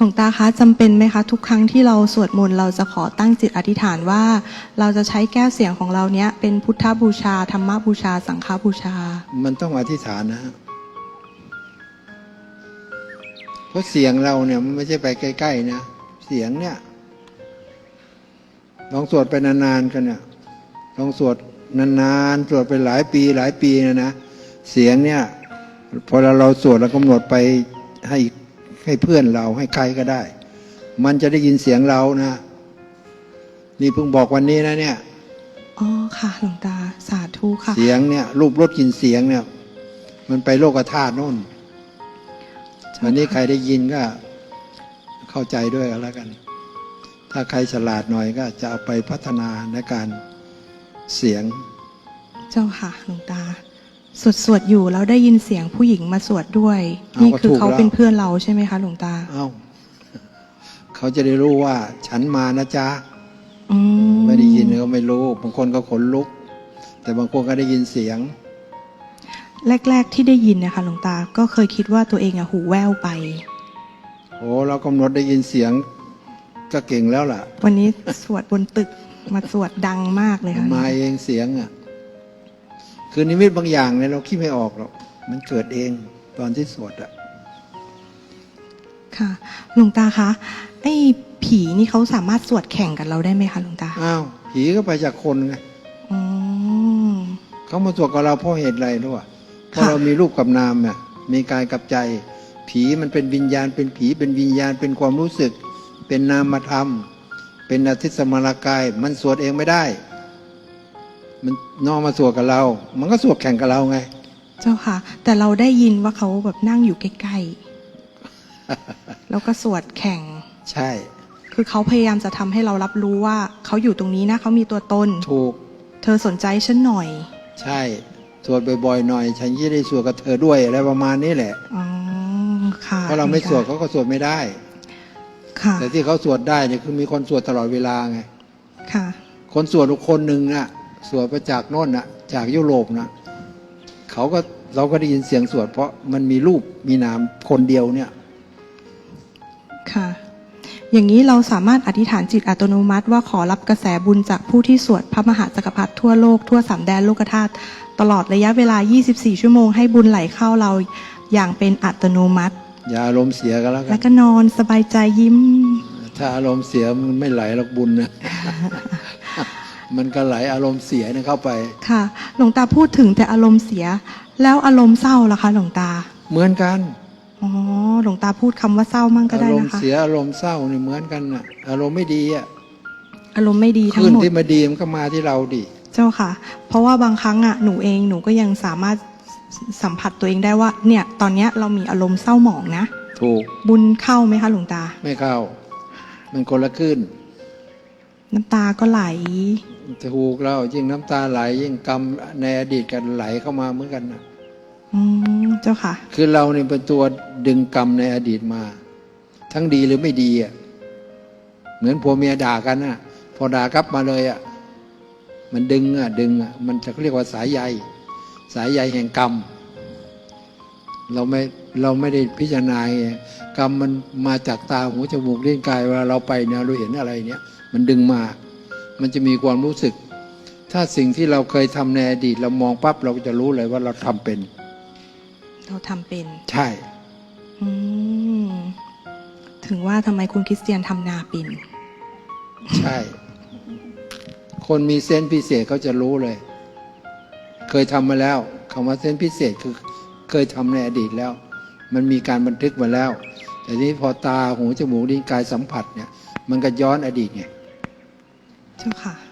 หลวงตาคะจำเป็นไหมคะ ทุกครั้งที่เราสวดมนต์เราจะขอตั้งจิตอธิษฐานว่า เราจะใช้แก้วเสียงของเราเนี้ยเป็นพุทธบูชาธรรมบูชา สังฆบูชา มันต้องอธิษฐานนะฮะเพราะเสียงเราเนี่ยมันไม่ใช่ไปใกล้ๆนะเสียงเนี่ยลองสวดไปนานๆกันเนี่ยลองสวดนานๆสวดไปหลายปีหลายปีนะนะเสียงเนี่ยพอเราเราสวดเรากำหนดไปให้ ให้เพื่อนเราให้ใครก็ได้ มันจะได้ยินเสียงเรานะ นี่เพิ่งบอกวันนี้นะเนี่ยอ๋อค่ะหลวงตาสาธุค่ะ เสียงเนี่ย รูปรสกลินเสียงเนี่ย มันไปโลกธาตุโน่นวันนี้ใครได้ยินก็เข้าใจด้วยกันแล้วกัน ถ้าใครฉลาดหน่อยก็จะเอาไปพัฒนาในการเสียง เจ้าค่ะหลวงตา สวดสวดอยู่แล้วได้ยินเสียงผู้หญิงมาสวดด้วย เอานี่นี่คือก็ถูกเขาแล้ว เป็นเพื่อนเราใช่ไหมคะ หลวงตา เอ้าเขาจะได้รู้ว่า ฉันมานะจ๊ะ อืไม่ได้ยินก็ไม่รู้ บางคนก็ขนลุก แต่บางคนก็ได้ยินเสียง แรก ๆ ที่ได้ยินนะคะหลวงตาก็เคยคิดว่าตัวเองอะหูแว่วไป โอ้เรากำหนดได้ยินเสียง ก็เก่งแล้วล่ะวันนี้ สวดบนตึกมาสวดดังมากเลยค่ะมาเองเสียงอะ คือนิมิตบางอย่างเนี่ยเราคิดไม่ออกหรอก มันเกิดเองตอนที่สวดอะค่ะหลวงตาคะไอ้ผีนี่เขาสามารถสวดแข่งกับเราได้ไหมคะหลวงตาอ้าวผีก็ไปจากคนไงอ๋อเขามาสวดกับเราเพราะเหตุอะไรรู้ป่ะเพราะค่ะเรามีรูปกับนามเนี่ยมีกายกับใจ ผีมันเป็นวิญญาณ เป็นผีเป็นวิญญาณ เป็นความรู้สึก เป็นนามธรรม เป็นอาทิตสมรกาย มันสวดเองไม่ได้ มันนอกมาสวดกับเรา มันก็สวดแข่งกับเราไง เจ้าค่ะ แต่เราได้ยินว่าเขาแบบนั่งอยู่ใกล้ๆ แล้วก็สวดแข่ง ใช่ คือเขาพยายามจะทำให้เรารับรู้ว่า เขาอยู่ตรงนี้นะเขามีตัวตน ถูก เธอสนใจฉันหน่อย ใช่ สวดบ่อยๆหน่อย ฉันจะได้สวดกับเธอด้วยอะไรประมาณนี้แหละ อ๋อ ค่ะ เพราะเราไม่สวดหลวงเขาก็สวดไม่ได้ตาค่ะ แต่ที่เขาสวดได้เนี่ยคือมีคนสวดตลอดเวลาไง ค่ะ คนสวดทุกคนหนึ่งน่ะ สวดมาจากโน่นน่ะจากยุโรปนะเขาก็เราก็ได้ยินเสียงสวด เพราะมันมีรูปมีนามคนเดียวเนี่ยค่ะ อย่างนี้เราสามารถอธิษฐานจิตอัตโนมัติ ว่าขอรับกระแสบุญจากผู้ที่สวดพระมหาจักรพรรดิทั่วโลกทั่วสามแดนโลกธาตุตลอดระยะเวลา 24 ชั่วโมงให้บุญไหลเข้าเราอย่างเป็นอัตโนมัติ อย่าอารมณ์เสียกันแล้วกัแล้นวก็นอนสบายใจยิ้ม ถ้าอารมณ์เสียมันไม่ไหลหรอกบุญนะ มันก็ไหลอารมณ์เสียเนี่ยเข้าไป ค่ะ หลวงตาพูดถึงแต่อารมณ์เสีย แล้วอารมณ์เศร้าล่ะคะ หลวงตา เหมือนกันอ๋อหลวงตาพูดคำว่าเศร้ามั่งก็อาได้รมณ์นะคะเสียอารมณ์เศร้านี่เหมือนกันน่ะอารมณ์ไม่ดีอะอารมณ์ไม่ดีทั้ขึ้งนหมดที่มาดีมันก็มาที่เราดิเจ้าค่ะ เพราะว่าบางครั้งอะหนูเองหนูก็ยังสามารถสัมผัสตัวเองได้ว่า เนี่ย ตอนเนี้ยเรามีอารมณ์เศร้าหมองนะถูกบุญเข้าไหมคะหลวงตา ไม่เข้า มันคนละขึ้น น้ำตาก็ไหล ถูกแล้วยิ่งน้ำตาไหล ยิ่งกรรมในอดีตกันไหลเข้ามาเหมือนกันนะอืมเจ้าค่ะ คือเราเนี่ยเป็นตัวดึงกรรมในอดีตมา ทั้งดีหรือไม่ดีอะเหมือนผัวเมียด่ากันน่ะ พอด่ากลับมาเลยอะมันดึงอะดึงอะมันจะเรียกว่าสายใยสายใยแห่งกรรม เราไม่เราไม่ได้พิจารณาไงกรรมมันมาจากตาหูจมูกลิ้นกายเวลาเราไปเนี่ยเราเห็นอะไรเนี่ย มันดึงมา มันจะมีความรู้สึก ถ้าสิ่งที่เราเคยทำในอดีต เรามองปั๊บเราก็จะรู้เลยว่าเราทำเป็น เราทำเป็น ใช่อืมถึงว่าทำไมคุณคริสเตียนทำนาเป็นใช่ คนมีเซนส์พิเศษเขาจะรู้เลย เคยทำมาแล้วคำว่าเซนส์พิเศษคือเคยทำในอดีตแล้ว มันมีการบันทึกมาแล้ว แต่นี้พอตาหูจมูกลิ้นกายสัมผัสเนี่ย มันก็ย้อนอดีตไง เจ้าค่ะ